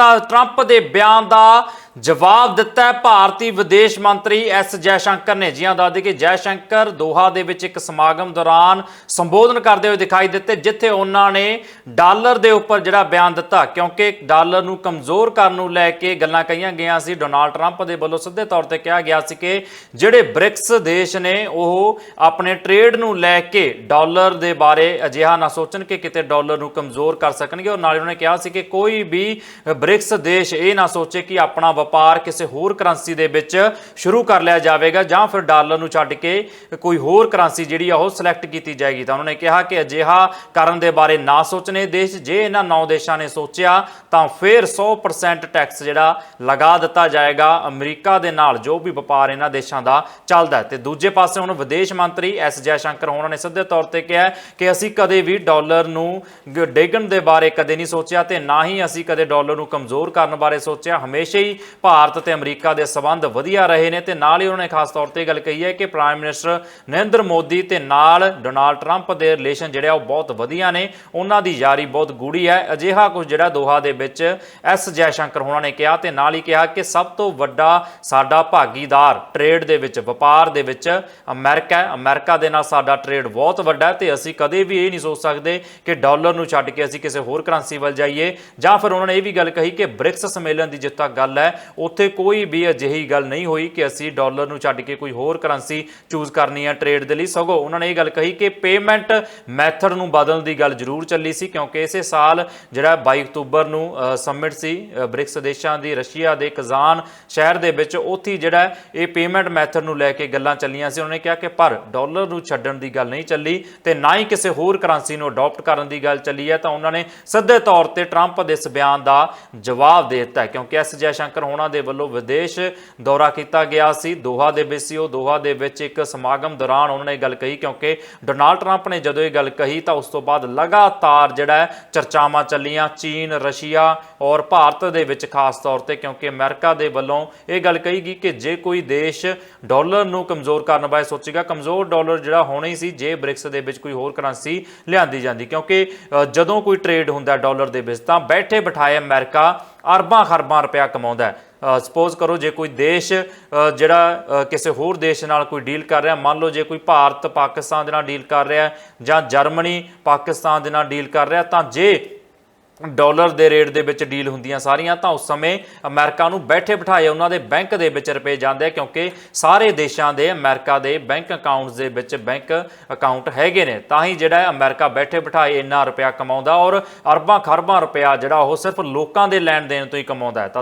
ਕੀਤਾ ਟਰੰਪ ਦੇ ਬਿਆਨ ਦਾ ਜਵਾਬ ਦਿੱਤਾ ਹੈ ਭਾਰਤੀ ਵਿਦੇਸ਼ ਮੰਤਰੀ ਐਸ ਜੈਸ਼ੰਕਰ ਨੇ। ਜੀਆਂ ਹਾਂ ਦੱਸਦੇ ਕਿ ਜੈਸ਼ੰਕਰ ਦੋਹਾ ਦੇ ਵਿੱਚ ਇੱਕ ਸਮਾਗਮ ਦੌਰਾਨ ਸੰਬੋਧਨ ਕਰਦੇ ਹੋਏ ਦਿਖਾਈ ਦਿੱਤੇ, ਜਿੱਥੇ ਉਹਨਾਂ ਨੇ ਡਾਲਰ ਦੇ ਉੱਪਰ ਜਿਹੜਾ ਬਿਆਨ ਦਿੱਤਾ, ਕਿਉਂਕਿ ਡਾਲਰ ਨੂੰ ਕਮਜ਼ੋਰ ਕਰਨ ਨੂੰ ਲੈ ਕੇ ਗੱਲਾਂ ਕਹੀਆਂ ਗਈਆਂ ਸੀ। ਡੋਨਾਲਡ ਟਰੰਪ ਦੇ ਵੱਲੋਂ ਸਿੱਧੇ ਤੌਰ ਤੇ ਕਿਹਾ ਗਿਆ ਸੀ ਕਿ ਜਿਹੜੇ ਬ੍ਰਿਕਸ ਦੇਸ਼ ਨੇ, ਉਹ ਆਪਣੇ ਟ੍ਰੇਡ ਨੂੰ ਲੈ ਕੇ ਡਾਲਰ ਦੇ ਬਾਰੇ ਅਜਿਹਾ ਨਾ ਸੋਚਣ ਕਿ ਕਿਤੇ ਡਾਲਰ ਨੂੰ ਕਮਜ਼ੋਰ ਕਰ ਸਕਣਗੇ। ਔਰ ਨਾਲੇ ਉਹਨਾਂ ਨੇ ਕਿਹਾ ਸੀ ਕਿ ਕੋਈ ਵੀ ਬ੍ਰਿਕਸ ਦੇਸ਼ ਇਹ ਨਾ ਸੋਚੇ ਕਿ ਆਪਣਾ ਵਪਾਰ ਕਿਸੇ ਹੋਰ ਕਰੰਸੀ ਦੇ ਵਿੱਚ ਸ਼ੁਰੂ ਕਰ ਲਿਆ ਜਾਵੇਗਾ ਜਾਂ ਫਿਰ ਡਾਲਰ ਨੂੰ ਛੱਡ ਕੇ ਕੋਈ ਹੋਰ ਕਰੰਸੀ ਜਿਹੜੀ ਆ ਉਹ ਸਿਲੈਕਟ ਕੀਤੀ ਜਾਏਗੀ। ਤਾਂ ਉਹਨਾਂ ਨੇ ਕਿਹਾ ਕਿ ਅਜਿਹਾ ਕਰਨ ਦੇ ਬਾਰੇ ਨਾ ਸੋਚਣੇ ਦੇਸ਼, ਜੇ ਇਹਨਾਂ ਨੌ ਦੇਸ਼ਾਂ ਨੇ ਸੋਚਿਆ, ਤਾਂ ਫਿਰ 100% ਟੈਕਸ ਜਿਹੜਾ ਲਗਾ ਦਿੱਤਾ ਜਾਏਗਾ ਅਮਰੀਕਾ ਦੇ ਨਾਲ, ਜੋ ਵੀ ਵਪਾਰ ਇਹਨਾਂ ਦੇਸ਼ਾਂ ਦਾ ਚੱਲਦਾ ਹੈ। ਤੇ ਦੂਜੇ ਪਾਸੇ ਹੁਣ ਵਿਦੇਸ਼ ਮੰਤਰੀ ਐਸ ਜੈਸ਼ੰਕਰ ਹੋਣਾ ਨੇ ਸਿੱਧੇ ਤੌਰ ਤੇ ਕਿਹਾ ਕਿ ਅਸੀਂ ਕਦੇ ਵੀ ਡਾਲਰ ਨੂੰ ਗ- ਡੇਗਣ ਦੇ ਬਾਰੇ ਕਦੇ ਨਹੀਂ ਸੋਚਿਆ ਤੇ ਨਾ ਹੀ ਅਸੀਂ ਕਦੇ ਡਾਲਰ ਨੂੰ ਕਮਜ਼ੋਰ ਕਰਨ ਬਾਰੇ ਸੋਚਿਆ। ਹਮੇਸ਼ਾ ਹੀ ਭਾਰਤ ਤੇ ਅਮਰੀਕਾ ਦੇ ਸਬੰਧ ਵਧੀਆ ਰਹੇ ਨੇ ਤੇ ਨਾਲ ਹੀ ਉਹਨਾਂ ਨੇ ਖਾਸ ਤੌਰ ਤੇ ਗੱਲ ਕਹੀ ਹੈ ਕਿ ਪ੍ਰਾਈਮ ਮਿਨਿਸਟਰ ਨਰਿੰਦਰ ਮੋਦੀ ਤੇ ਨਾਲ ਡੋਨਾਲਡ ਟਰੰਪ ਦੇ ਰਿਲੇਸ਼ਨ ਜਿਹੜੇ ਆ ਉਹ ਬਹੁਤ ਵਧੀਆ ਨੇ। ਉਹਨਾਂ ਦੀ ਯਾਰੀ ਬਹੁਤ ਗੂੜੀ ਹੈ। ਅਜਿਹਾ ਕੁਝ ਜਿਹੜਾ ਦੋਹਾ ਦੇ ਵਿੱਚ ਐਸ ਜੈਸ਼ੰਕਰ ਹੋਣਾ ਨੇ ਕਿਹਾ ਤੇ ਨਾਲ ਹੀ ਕਿਹਾ ਕਿ ਸਭ ਤੋਂ ਵੱਡਾ ਸਾਡਾ ਭਾਗੀਦਾਰ ਟ੍ਰੇਡ ਦੇ ਵਿੱਚ, ਵਪਾਰ ਦੇ ਵਿੱਚ ਅਮਰੀਕਾ ਹੈ। ਅਮਰੀਕਾ ਦੇ ਨਾਲ ਸਾਡਾ ਟ੍ਰੇਡ ਬਹੁਤ ਵੱਡਾ ਹੈ ਤੇ ਅਸੀਂ ਕਦੇ ਵੀ ਇਹ ਨਹੀਂ ਸੋਚ ਸਕਦੇ ਕਿ ਡਾਲਰ ਨੂੰ ਛੱਡ ਕੇ ਅਸੀਂ ਕਿਸੇ ਹੋਰ ਕਰੰਸੀ ਵੱਲ ਜਾਈਏ। ਜਾਂ ਫਿਰ ਉਹਨਾਂ ਨੇ ਇਹ ਵੀ ਗੱਲ ਕਹੀ ਕਿ ਬ੍ਰਿਕਸ ਸੰਮੇਲਨ ਦੀ ਜਿੱਥੇ ਗੱਲ ਹੈ। ਉੱਥੇ ਕੋਈ ਵੀ ਅਜਿਹੀ ਗੱਲ ਨਹੀਂ ਹੋਈ ਕਿ ਅਸੀਂ ਡਾਲਰ ਨੂੰ ਛੱਡ ਕੇ ਕੋਈ ਹੋਰ ਕਰੰਸੀ ਚੂਜ਼ ਕਰਨੀ ਹੈ ਟ੍ਰੇਡ ਦੇ ਲਈ। ਸਗੋਂ ਉਹਨਾਂ ਨੇ ਇਹ ਗੱਲ ਕਹੀ ਕਿ ਪੇਮੈਂਟ ਮੈਥਡ ਨੂੰ ਬਦਲਣ ਦੀ ਗੱਲ ਜ਼ਰੂਰ ਚੱਲੀ ਸੀ, ਕਿਉਂਕਿ ਇਸੇ ਸਾਲ ਜਿਹੜਾ 22 ਅਕਤੂਬਰ ਨੂੰ ਸਮਿਟ ਸੀ ਬ੍ਰਿਕਸ ਦੇਸ਼ਾਂ ਦੀ, ਰਸ਼ੀਆ ਦੇ ਕਜ਼ਾਨ ਸ਼ਹਿਰ ਦੇ ਵਿੱਚ, ਉੱਥੇ ਹੀ ਜਿਹੜਾ ਇਹ ਪੇਮੈਂਟ ਮੈਥਡ ਨੂੰ ਲੈ ਕੇ ਗੱਲਾਂ ਚੱਲੀਆਂ ਸੀ। ਉਹਨਾਂ ਨੇ ਕਿਹਾ ਕਿ ਪਰ ਡਾਲਰ ਨੂੰ ਛੱਡਣ ਦੀ ਗੱਲ ਨਹੀਂ ਚੱਲੀ ਤੇ ਨਾ ਹੀ ਕਿਸੇ ਹੋਰ ਕਰੰਸੀ ਨੂੰ ਅਡਾਪਟ ਕਰਨ ਦੀ ਗੱਲ ਚੱਲੀ ਹੈ। ਤਾਂ ਉਹਨਾਂ ਨੇ ਸਿੱਧੇ ਤੌਰ ਤੇ ਟਰੰਪ ਦੇ ਇਸ ਬਿਆਨ ਦਾ ਜਵਾਬ ਦੇ ਦਿੱਤਾ ਕਿਉਂਕਿ ਐਸ ਜੈਸ਼ੰਕਰ ਉਹਨਾਂ ਦੇ ਵੱਲੋਂ ਵਿਦੇਸ਼ ਦੌਰਾ ਕੀਤਾ ਗਿਆ ਸੀ। ਦੋਹਾ ਦੇ ਵਿੱਚ ਸੀ ਉਹ। ਦੋਹਾ ਦੇ ਵਿੱਚ ਇੱਕ ਸਮਾਗਮ ਦੌਰਾਨ ਉਹਨਾਂ ਨੇ ਗੱਲ ਕਹੀ, ਕਿਉਂਕਿ ਡੋਨਾਲਡ ਟਰੰਪ ਨੇ ਜਦੋਂ ਇਹ ਗੱਲ ਕਹੀ ਤਾਂ ਉਸ ਤੋਂ ਬਾਅਦ ਲਗਾਤਾਰ ਜਿਹੜਾ ਚਰਚਾਵਾਂ ਚੱਲੀਆਂ। ਚੀਨ, ਰਸ਼ੀਆ ਔਰ ਭਾਰਤ ਦੇ ਵਿੱਚ ਖਾਸ ਤੌਰ ਤੇ, ਕਿਉਂਕਿ ਅਮਰੀਕਾ ਦੇ ਵੱਲੋਂ ਇਹ ਗੱਲ ਕਹੀ ਗਈ ਕਿ ਜੇ ਕੋਈ ਦੇਸ਼ ਡਾਲਰ ਨੂੰ ਕਮਜ਼ੋਰ ਕਰਨ ਬਾਰੇ ਸੋਚੇਗਾ, ਕਮਜ਼ੋਰ ਡਾਲਰ ਜਿਹੜਾ ਹੋਣਾ ਹੀ ਸੀ, ਜੇ ਬ੍ਰਿਕਸ ਦੇ ਵਿੱਚ ਕੋਈ ਹੋਰ ਕਰੰਸੀ ਲਿਆਂਦੀ ਜਾਂਦੀ। ਕਿਉਂਕਿ ਜਦੋਂ ਕੋਈ ਟ੍ਰੇਡ ਹੁੰਦਾ ਡਾਲਰ ਦੇ ਵਿੱਚ, ਤਾਂ ਬੈਠੇ ਬਿਠਾਏ ਅਮਰੀਕਾ ਅਰਬਾਂ ਖਰਬਾਂ ਰੁਪਇਆ ਕਮਾਉਂਦਾ ਹੈ। ਸਪੋਜ਼ ਕਰੋ ਜੇ ਕੋਈ ਦੇਸ਼ ਜਿਹੜਾ ਕਿਸੇ ਹੋਰ ਦੇਸ਼ ਨਾਲ ਕੋਈ ਡੀਲ ਕਰ ਰਿਹਾ, ਮੰਨ ਲਓ ਜੇ ਕੋਈ ਭਾਰਤ ਪਾਕਿਸਤਾਨ ਦੇ ਨਾਲ ਡੀਲ ਕਰ ਰਿਹਾ ਜਾਂ ਜਰਮਨੀ ਪਾਕਿਸਤਾਨ ਦੇ ਨਾਲ ਡੀਲ ਕਰ ਰਿਹਾ ਤਾਂ ਜੇ ਡਾਲਰ ਦੇ ਰੇਟ ਦੇ ਵਿੱਚ ਡੀਲ ਹੁੰਦੀਆਂ ਸਾਰੀਆਂ, ਤਾਂ ਉਸ ਸਮੇਂ ਅਮਰੀਕਾ ਨੂੰ ਬੈਠੇ ਬਿਠਾਏ ਉਹਨਾਂ ਦੇ ਬੈਂਕ ਦੇ ਵਿੱਚ ਰੁਪਏ ਜਾਂਦੇ ਆ, ਕਿਉਂਕਿ ਸਾਰੇ ਦੇਸ਼ਾਂ ਦੇ ਅਮਰੀਕਾ ਦੇ ਬੈਂਕ ਅਕਾਊਂਟਸ ਦੇ ਵਿੱਚ ਬੈਂਕ ਅਕਾਊਂਟ ਹੈਗੇ ਨੇ। ਤਾਂ ਹੀ ਜਿਹੜਾ ਹੈ ਅਮਰੀਕਾ ਬੈਠੇ ਬਿਠਾਏ ਇੰਨਾ ਰੁਪਇਆ ਕਮਾਉਂਦਾ ਔਰ ਅਰਬਾਂ ਖਰਬਾਂ ਰੁਪਇਆ ਜਿਹੜਾ ਉਹ ਸਿਰਫ ਲੋਕਾਂ ਦੇ ਲੈਣ ਦੇਣ ਤੋਂ ਹੀ ਕਮਾਉਂਦਾ ਹੈ। ਤਾਂ